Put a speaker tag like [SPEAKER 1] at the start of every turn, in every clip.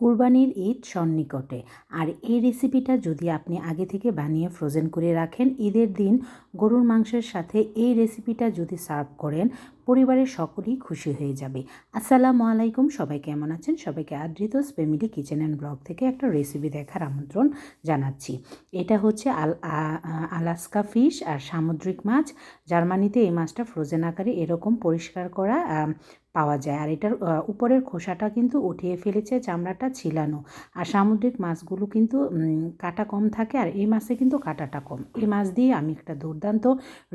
[SPEAKER 1] কুরবানির ঈদ সন্নিকটে। আর এই রেসিপিটা যদি আপনি আগে থেকে বানিয়ে ফ্রোজেন করে রাখেন, ঈদের দিন গরুর মাংসের সাথে এই রেসিপিটা যদি সার্ভ করেন পরিবারের সকলেই খুশি হয়ে যাবে। আসসালামু আলাইকুম, সবাই কেমন আছেন? সবাইকে Adrita's family kitchen and blog থেকে একটা রেসিপি দেখার আমন্ত্রণ জানাচ্ছি। এটা হচ্ছে আল আলাস্কা ফিশ আর সামুদ্রিক মাছ। জার্মানিতে এই মাছটা ফ্রোজেন আকারে এরকম পরিষ্কার করা পাওয়া যায়। আর এটার উপরের খোসাটা কিন্তু উঠিয়ে ফেলেছে চামড়াটা ছিলানো। আর সামুদ্রিক মাছগুলো কিন্তু কাটা কম থাকে আর এই মাছে কিন্তু কাটাটা কম। এই মাছ দিয়ে আমি একটা দুর্দান্ত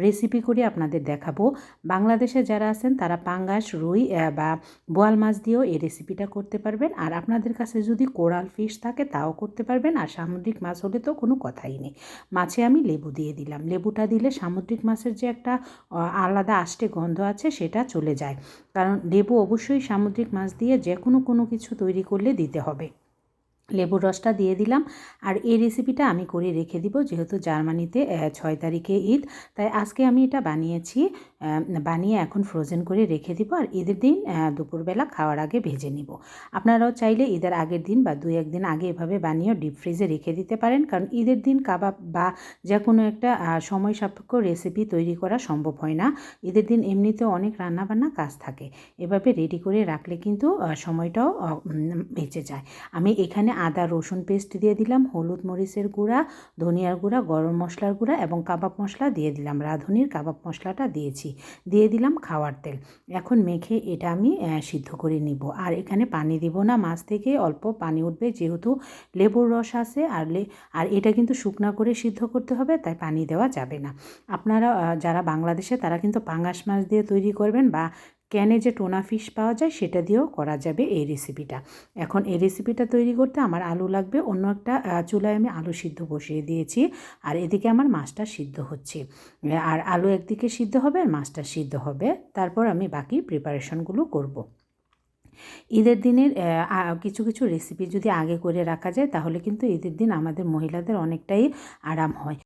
[SPEAKER 1] রেসিপি করে আপনাদের দেখাবো। বাংলাদেশে যারা আছেন, তারা পাঙ্গাস, রুই বা বোয়াল মাছ দিয়েও এই রেসিপিটা করতে পারবেন। আর আপনাদের কাছে যদি কোরাল ফিশ থাকে, তাও করতে পারবেন। আর সামুদ্রিক মাছ হলে তো কোনো কথাই নেই। মাছে আমি লেবু দিয়ে দিলাম। লেবুটা দিলে সামুদ্রিক মাছের যে একটা আলাদা আষ্টে গন্ধ আছে, সেটা চলে যায়। কারণ লেবু অবশ্যই সামুদ্রিক মাছ দিয়ে যে কোনো কোনো কিছু তৈরি করলে দিতে হবে। লেবুর রসটা দিয়ে দিলাম। আর এই রেসিপিটা আমি করে রেখে দিব, যেহেতু জার্মানিতে ছয় তারিখে ঈদ। তাই আজকে আমি এটা বানিয়েছি বানিয়ে এখন ফ্রোজেন করে রেখে দিব। আর ঈদের দিন দুপুরবেলা খাওয়ার আগে ভেজে নিব। আপনারাও চাইলে ঈদের আগের দিন বা দুই একদিন আগে এভাবে বানিয়ে ডিপ ফ্রিজে রেখে দিতে পারেন। কারণ ঈদের দিন কাবাব বা যে কোনো একটা সময় সাপেক্ষ রেসিপি তৈরি করা সম্ভব হয় না। ঈদের দিন এমনিতেও অনেক রান্নাবান্না কাজ থাকে। এভাবে রেডি করে রাখলে কিন্তু সময়টাও বেঁচে যায়। আমি এখানে আদা, রসুন পেস্ট দিয়ে দিলাম, হলুদ মরিচের গুঁড়া, ধনিয়ার গুঁড়া, গরম মশলার গুঁড়া এবং কাবাব মশলা দিয়ে দিলাম। রাঁধুনির কাবাব মশলাটা দিয়েছি, দিয়ে দিলাম খাওয়ার তেল। এখন মেখে এটা আমি সিদ্ধ করে নিব। আর এখানে পানি দিব না, মাছ থেকে অল্প পানি উঠবে, যেহেতু লেবুর রস আছে আর আর এটা কিন্তু শুকনা করে সিদ্ধ করতে হবে, তাই পানি দেওয়া যাবে না। আপনারা যারা বাংলাদেশে, তারা কিন্তু পাঙ্গাস মাছ দিয়ে তৈরি করবেন বা ক্যানে যে টোনা ফিশ পাওয়া যায়, সেটা দিয়েও করা যাবে এই রেসিপিটা এখন এই রেসিপিটা তৈরি করতে আমার আলু লাগবে, অন্য একটা চুলায় আমি আলু সিদ্ধ বসিয়ে দিয়েছি, আর এদিকে আমার মাছটা সিদ্ধ হচ্ছে। আর আলু একদিকে সিদ্ধ হবে আর মাছটা সিদ্ধ হবে, তারপর আমি বাকি প্রিপারেশনগুলো করব। ঈদের দিনের কিছু কিছু রেসিপি যদি আগে করে রাখা যায়, তাহলে কিন্তু ঈদের দিন আমাদের মহিলাদের অনেকটাই আরাম হয়।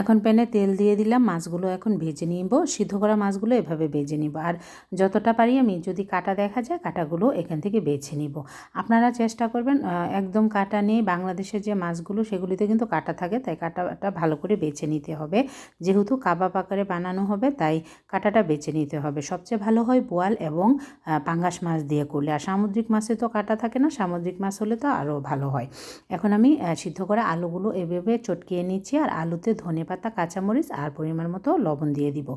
[SPEAKER 1] এখন প্যানে তেল দিয়ে দিলাম, মাছগুলো এখন ভেজে নিব। সিদ্ধ করা মাছগুলো এভাবে ভেজে নিব। আর যতটা পারি আমি যদি কাটা দেখা যায়, কাটাগুলো এখান থেকে বেছে নিব। আপনারা চেষ্টা করবেন একদম কাটা নেই বাংলাদেশের যে মাছগুলো, সেগুলিতে কিন্তু কাটা থাকে, তাই কাটাটা ভালো করে বেছে নিতে হবে। যেহেতু কাবাব আকারে বানানো হবে, তাই কাটাটা বেছে নিতে হবে। সবচেয়ে ভালো হয় বোয়াল এবং পাঙ্গাস মাছ দিয়ে করলে। আর সামুদ্রিক মাছে তো কাটা থাকে না, সামুদ্রিক মাছ হলে তো আরও ভালো হয়। এখন আমি সিদ্ধ করা আলুগুলো এভাবে চটকিয়ে নিচ্ছি, আর আলুতে ধনে পাতা, কাঁচামরিচ আর পরিমাণ মতো লবণ দিয়ে দিব।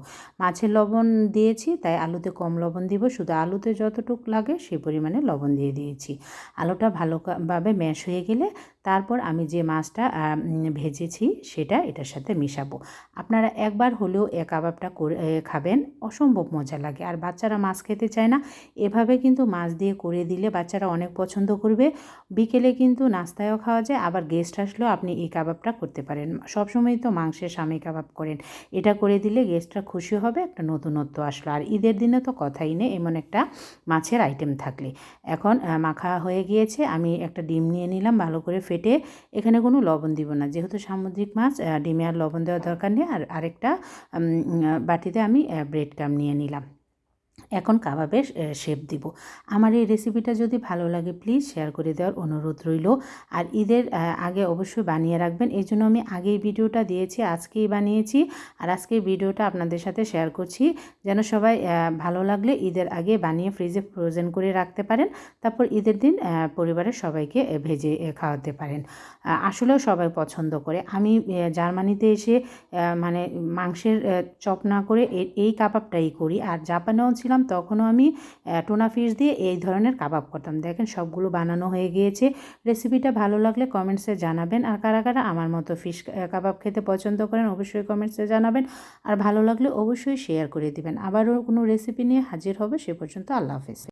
[SPEAKER 1] মাছের লবণ দিয়েছি, তাই আলুতে কম লবণ দিব। শুধু আলুতে যতটুক লাগে সেই পরিমাণে লবণ দিয়ে দিয়েছি। আলুটা ভালোভাবে ম্যাশ হয়ে গেলে তারপর আমি যে মাছটা ভেজেছি সেটা এটার সাথে মিশাবো। আপনারা একবার হলেও এ কাবাবটা করে খাবেন, অসম্ভব মজা লাগে। আর বাচ্চারা মাছ খেতে চায় না, এভাবে কিন্তু মাছ দিয়ে করে দিলে বাচ্চারা অনেক পছন্দ করবে। বিকেলে কিন্তু নাস্তায়ও খাওয়া যায়, আবার গেস্ট আসলেও আপনি এই কাবাবটা করতে পারেন। সবসময় তো মাংসের স্বামী কাবাব করেন। এটা করে দিলে গেস্টরা খুশি হবে, একটা নতুনত্ব আসলো। আর ঈদের দিনে তো কথাই নেই, এমন একটা মাছের আইটেম থাকলে। এখন মাখা হয়ে গিয়েছে, আমি একটা ডিম নিয়ে নিলাম, ভালো করে ফেটে, এখানে কোনো লবণ দিব না। যেহেতু সামুদ্রিক মাছ ডিমে আর লবণ দেওয়ার দরকার নেই, আর আরেকটা বাটিতে আমি ব্রেড ক্রাম নিয়ে নিলাম। এখন কাবাবের শেপ দিব। আমার এই রেসিপিটা যদি ভালো লাগে প্লিজ শেয়ার করে দেওয়ার অনুরোধ রইল। আর ঈদের আগে অবশ্যই বানিয়ে রাখবেন। এই জন্য আমি আগেই ভিডিওটা দিয়েছি, আজকেই বানিয়েছি। আর আজকে ভিডিওটা আপনাদের সাথে শেয়ার করছি। যেন সবাই ভালো লাগলে ঈদের আগে বানিয়ে ফ্রিজে ফ্রোজেন করে রাখতে পারেন। তারপর ঈদের দিন পরিবারের সবাইকে ভেজে খাওয়াতে পারেন। আসলেও সবাই পছন্দ করে। আমি জার্মানিতে এসে মানে মাংসের চপ না করে এই কাবাবটাই করি। আর জাপানেও ছিলাম তখনও আমি টোনা ফিশ দিয়ে এই ধরনের কাবাব করতাম। দেখেন সবগুলো বানানো হয়ে গিয়েছে। রেসিপিটা ভালো লাগলে কমেন্টসে জানাবেন। আর কারা কারা আমার মতো ফিশ কাবাব খেতে পছন্দ করেন অবশ্যই কমেন্টসে জানাবেন। আর ভালো লাগলে অবশ্যই শেয়ার করে দিবেন। আবারও কোনো রেসিপি নিয়ে হাজির হবে সে পর্যন্ত। আল্লাহ হাফেজ।